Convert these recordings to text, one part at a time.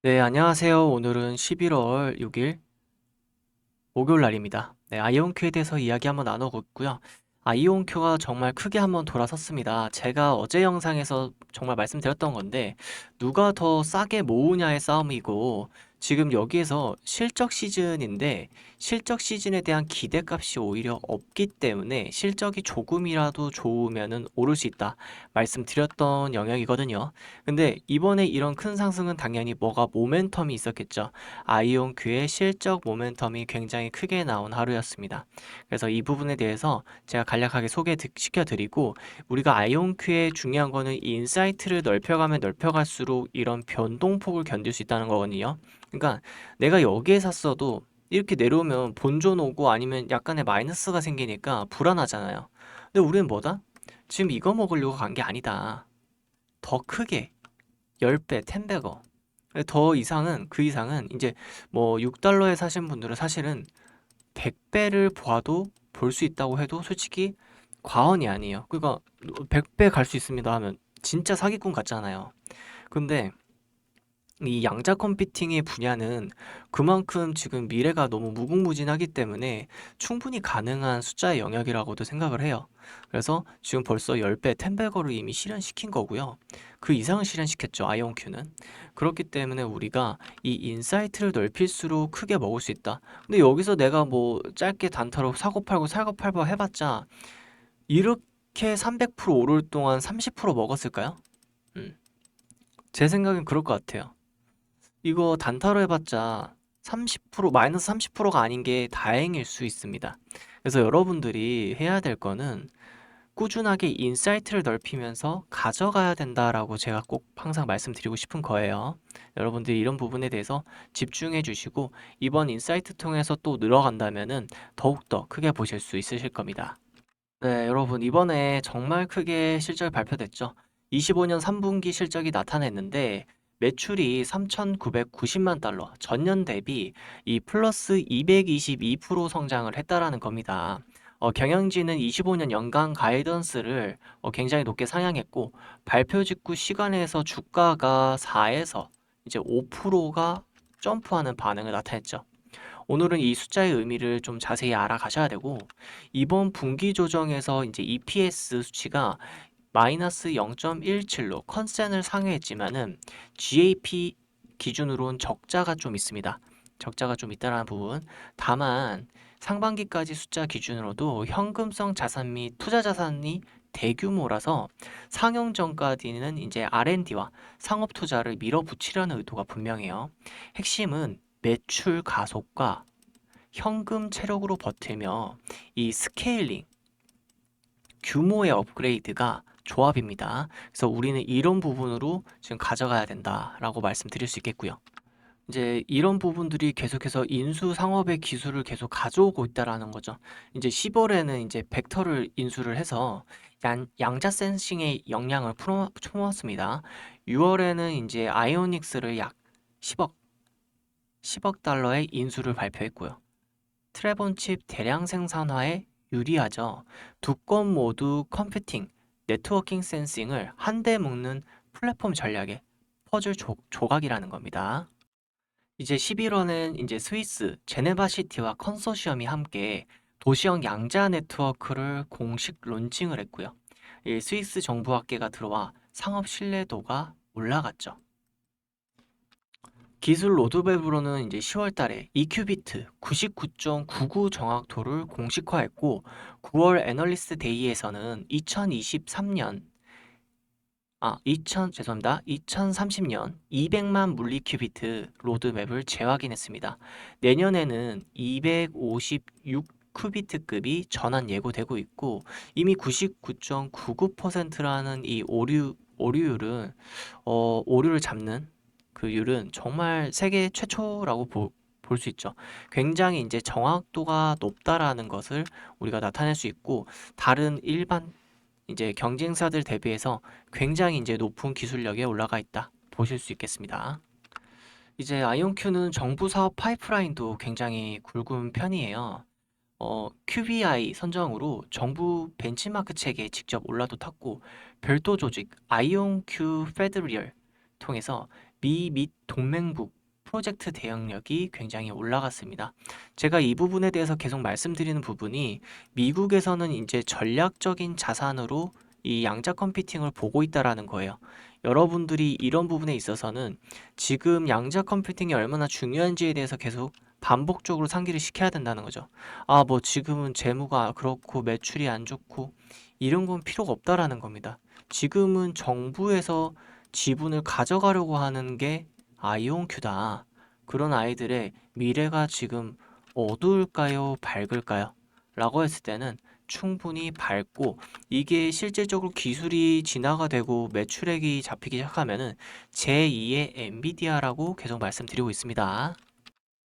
네, 안녕하세요. 오늘은 11월 6일 목요일 날입니다. 네, 아이온큐에 대해서 이야기 한번 나누고 있고요. 아이온큐가 정말 크게 한번 돌아섰습니다. 제가 어제 영상에서 정말 말씀드렸던 건데 누가 더 싸게 모으냐의 싸움이고 지금 여기에서 실적 시즌인데 실적 시즌에 대한 기대값이 오히려 없기 때문에 실적이 조금이라도 좋으면은 오를 수 있다 말씀드렸던 영역이거든요. 근데 이번에 이런 큰 상승은 당연히 뭐가 모멘텀이 있었겠죠. 아이온 큐의 실적 모멘텀이 굉장히 크게 나온 하루였습니다. 그래서 이 부분에 대해서 제가 간략하게 소개시켜 드리고 우리가 아이온 큐의 중요한 거는 이 인사이트를 넓혀가면 넓혀갈수록 이런 변동폭을 견딜 수 있다는 거거든요. 그러니까 내가 여기에 샀어도 이렇게 내려오면 본전 오고 아니면 약간의 마이너스가 생기니까 불안하잖아요. 근데 우리는 뭐다? 지금 이거 먹으려고 간 게 아니다. 더 크게 10배, 10배거. 더 이상은 그 이상은 이제 뭐 6달러에 사신 분들은 사실은 100배를 보아도 볼 수 있다고 해도 솔직히 과언이 아니에요. 그러니까 100배 갈 수 있습니다 하면 진짜 사기꾼 같잖아요. 근데 이 양자 컴퓨팅의 분야는 그만큼 지금 미래가 너무 무궁무진하기 때문에 충분히 가능한 숫자의 영역이라고도 생각을 해요. 그래서 지금 벌써 10배, 10배거를 이미 실현시킨 거고요. 그 이상을 실현시켰죠, 아이온큐는. 그렇기 때문에 우리가 이 인사이트를 넓힐수록 크게 먹을 수 있다. 근데 여기서 내가 뭐 짧게 단타로 사고 팔고 사고 팔고 해봤자 이렇게 300% 오를 동안 30% 먹었을까요? 음. 제 생각엔 그럴 것 같아요. 이거 단타로 해봤자 30% 마이너스 30%가 아닌 게 다행일 수 있습니다. 그래서 여러분들이 해야 될 거는 꾸준하게 인사이트를 넓히면서 가져가야 된다라고 제가 꼭 항상 말씀드리고 싶은 거예요. 여러분들이 이런 부분에 대해서 집중해 주시고 이번 인사이트 통해서 또 늘어간다면은 더욱더 크게 보실 수 있으실 겁니다. 네, 여러분 이번에 정말 크게 실적이 발표됐죠. 25년 3분기 실적이 나타냈는데 매출이 3,990만 달러, 전년 대비 이 플러스 222% 성장을 했다라는 겁니다. 어, 경영진은 25년 연간 가이던스를 어, 굉장히 높게 상향했고 발표 직후 시간에서 주가가 4에서 이제 5%가 점프하는 반응을 나타냈죠. 오늘은 이 숫자의 의미를 좀 자세히 알아가셔야 되고 이번 분기 조정에서 이제 EPS 수치가 마이너스 0.17로 컨센을 상회했지만은 GAP 기준으로는 적자가 좀 있습니다. 적자가 좀 있다라는 부분. 다만 상반기까지 숫자 기준으로도 현금성 자산 및 투자 자산이 대규모라서 상용 전까지는 이제 R&D와 상업 투자를 밀어붙이려는 의도가 분명해요. 핵심은 매출 가속과 현금 체력으로 버티며 이 스케일링 규모의 업그레이드가 조합입니다. 그래서 우리는 이런 부분으로 지금 가져가야 된다라고 말씀드릴 수 있겠고요. 이제 이런 부분들이 계속해서 인수 상업의 기술을 계속 가져오고 있다라는 거죠. 이제 10월에는 이제 벡터를 인수를 해서 양, 양자 센싱의 역량을 풀어, 품었습니다. 6월에는 이제 아이오닉스를 약 10억 10억 달러의 인수를 발표했고요. 트래본 칩 대량 생산화에 유리하죠. 두 건 모두 컴퓨팅, 네트워킹 센싱을 한데 묶는 플랫폼 전략의 퍼즐 조, 조각이라는 겁니다. 이제 11월은 이제 스위스 제네바 시티와 컨소시엄이 함께 도시형 양자 네트워크를 공식 론칭을 했고요. 이 스위스 정부 학계가 들어와 상업 신뢰도가 올라갔죠. 기술 로드맵으로는 이제 10월 달에 EQ비트 99.99 정확도를 공식화했고 9월 애널리스트 데이에서는 2023년 아, 2000 죄송합니다. 2030년 200만 물리 큐비트 로드맵을 재확인했습니다. 내년에는 256 큐비트급이 전환 예고되고 있고 이미 99.99%라는 이 오류 오류율은 어, 오류를 잡는 그 율은 정말 세계 최초라고 볼수 있죠. 굉장히 이제 정확도가 높다라는 것을 우리가 나타낼 수 있고 다른 일반 이제 경쟁사들 대비해서 굉장히 이제 높은 기술력에 올라가 있다 보실 수 있겠습니다. 이제 아이온큐는 정부 사업 파이프라인도 굉장히 굵은 편이에요. 어, QBI 선정으로 정부 벤치마크 책에 직접 올라도 탔고 별도 조직 아이온큐 페드리얼 통해서 미 및 동맹국 프로젝트 대응력이 굉장히 올라갔습니다. 제가 이 부분에 대해서 계속 말씀드리는 부분이 미국에서는 이제 전략적인 자산으로 이 양자 컴퓨팅을 보고 있다라는 거예요. 여러분들이 이런 부분에 있어서는 지금 양자 컴퓨팅이 얼마나 중요한지에 대해서 계속 반복적으로 상기를 시켜야 된다는 거죠. 아, 뭐 지금은 재무가 그렇고 매출이 안 좋고 이런 건 필요가 없다라는 겁니다. 지금은 정부에서 지분을 가져가려고 하는 게 아이온큐다. 그런 아이들의 미래가 지금 어두울까요? 밝을까요? 라고 했을 때는 충분히 밝고 이게 실질적으로 기술이 진화가 되고 매출액이 잡히기 시작하면은 제2의 엔비디아라고 계속 말씀드리고 있습니다.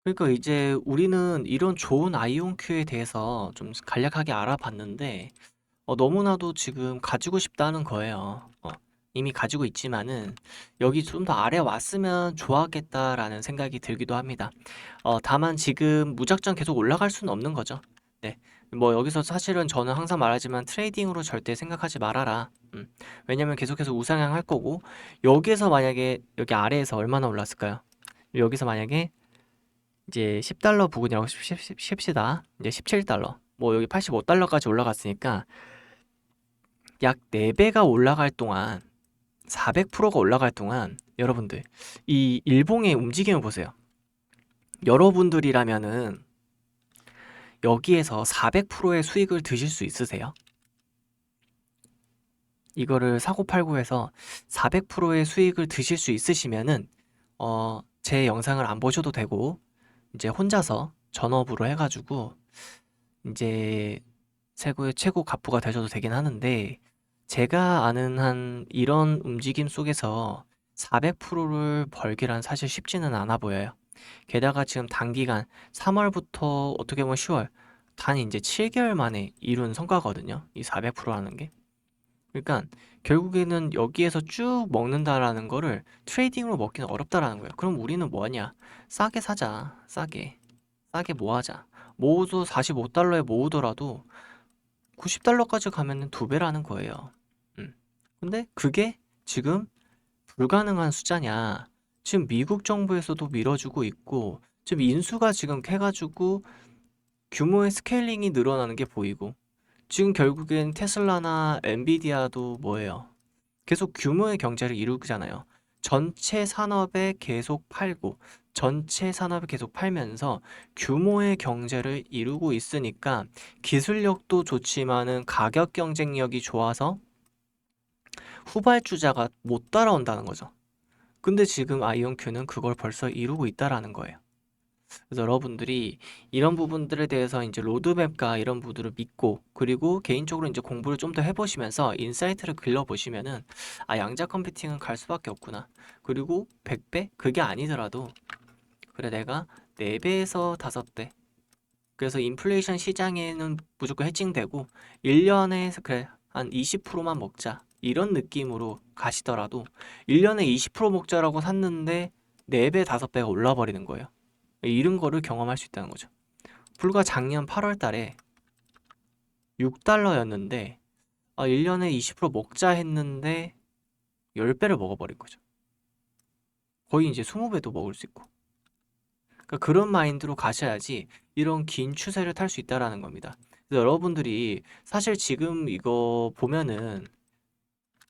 그러니까 이제 우리는 이런 좋은 아이온큐에 대해서 좀 간략하게 알아봤는데 어, 너무나도 지금 가지고 싶다는 거예요. 어, 이미 가지고 있지만은 여기 좀 더 아래 왔으면 좋았겠다라는 생각이 들기도 합니다. 어, 다만 지금 무작정 계속 올라갈 수는 없는 거죠. 네. 뭐 여기서 사실은 저는 항상 말하지만 트레이딩으로 절대 생각하지 말아라. 음. 왜냐면 계속해서 우상향 할 거고 여기에서 만약에 여기 아래에서 얼마나 올랐을까요? 여기서 만약에 이제 10달러 부근이라고 십시다. 이제 17달러. 뭐 여기 85달러까지 올라갔으니까 약 4배가 올라갈 동안 400%가 올라갈 동안 여러분들 이 일봉의 움직임을 보세요. 여러분들이라면은 여기에서 400%의 수익을 드실 수 있으세요? 이거를 사고 팔고 해서 400%의 수익을 드실 수 있으시면은 어, 제 영상을 안 보셔도 되고 이제 혼자서 전업으로 해가지고 이제 최고의 최고 갑부가 되셔도 되긴 하는데 제가 아는 한 이런 움직임 속에서 400%를 벌기란 사실 쉽지는 않아 보여요. 게다가 지금 단기간 3월부터 어떻게 보면 10월 단 이제 7개월 만에 이룬 성과거든요. 이 400%라는 게. 그러니까 결국에는 여기에서 쭉 먹는다라는 거를 트레이딩으로 먹기는 어렵다라는 거예요. 그럼 우리는 뭐 하냐? 싸게 사자. 싸게. 싸게 뭐 하자. 모으도 45달러에 모으더라도 90달러까지 가면은 두 배라는 거예요. 음. 근데 그게 지금 불가능한 숫자냐? 지금 미국 정부에서도 밀어주고 있고 지금 인수가 지금 해가지고 규모의 스케일링이 늘어나는 게 보이고 지금 결국엔 테슬라나 엔비디아도 뭐예요? 계속 규모의 경제를 이루잖아요. 전체 산업에 계속 팔고 전체 산업에 계속 팔면서 규모의 경제를 이루고 있으니까 기술력도 좋지만은 가격 경쟁력이 좋아서 후발주자가 못 따라온다는 거죠. 근데 지금 아이온큐는 그걸 벌써 이루고 있다라는 거예요. 그래서 여러분들이 이런 부분들에 대해서 이제 로드맵과 이런 부분들을 믿고 그리고 개인적으로 이제 공부를 좀 더 해보시면서 인사이트를 길러보시면은 아 양자 컴퓨팅은 갈 수밖에 없구나. 그리고 100배? 그게 아니더라도 그래 내가 4배에서 5배 그래서 인플레이션 시장에는 무조건 해칭되고 1년에 그래 한 20%만 먹자 이런 느낌으로 가시더라도 1년에 20% 먹자라고 샀는데 4배, 5배가 올라 버리는 거예요. 이런 거를 경험할 수 있다는 거죠. 불과 작년 8월 달에 6달러였는데 아, 1년에 20% 먹자 했는데 10배를 먹어버린 거죠. 거의 이제 20배도 먹을 수 있고. 그러니까 그런 마인드로 가셔야지 이런 긴 추세를 탈 수 있다라는 겁니다. 그래서 여러분들이 사실 지금 이거 보면은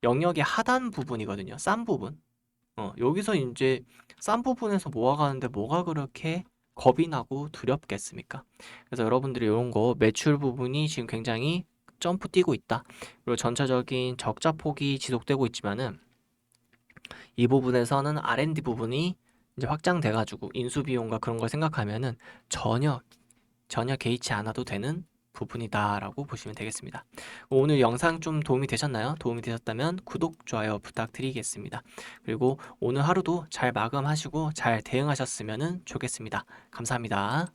영역의 하단 부분이거든요. 싼 부분. 어, 여기서 이제 싼 부분에서 모아가는데 뭐가 그렇게 겁이 나고 두렵겠습니까? 그래서 여러분들이 이런 거 매출 부분이 지금 굉장히 점프 뛰고 있다. 그리고 전체적인 적자 폭이 지속되고 있지만은 이 부분에서는 R&D 부분이 이제 확장돼 가지고 인수 비용과 그런 걸 생각하면은 전혀 전혀 개의치 않아도 되는 부분이다라고 보시면 되겠습니다. 오늘 영상 좀 도움이 되셨나요? 도움이 되셨다면 구독, 좋아요 부탁드리겠습니다. 그리고 오늘 하루도 잘 마감하시고 잘 대응하셨으면 좋겠습니다. 감사합니다.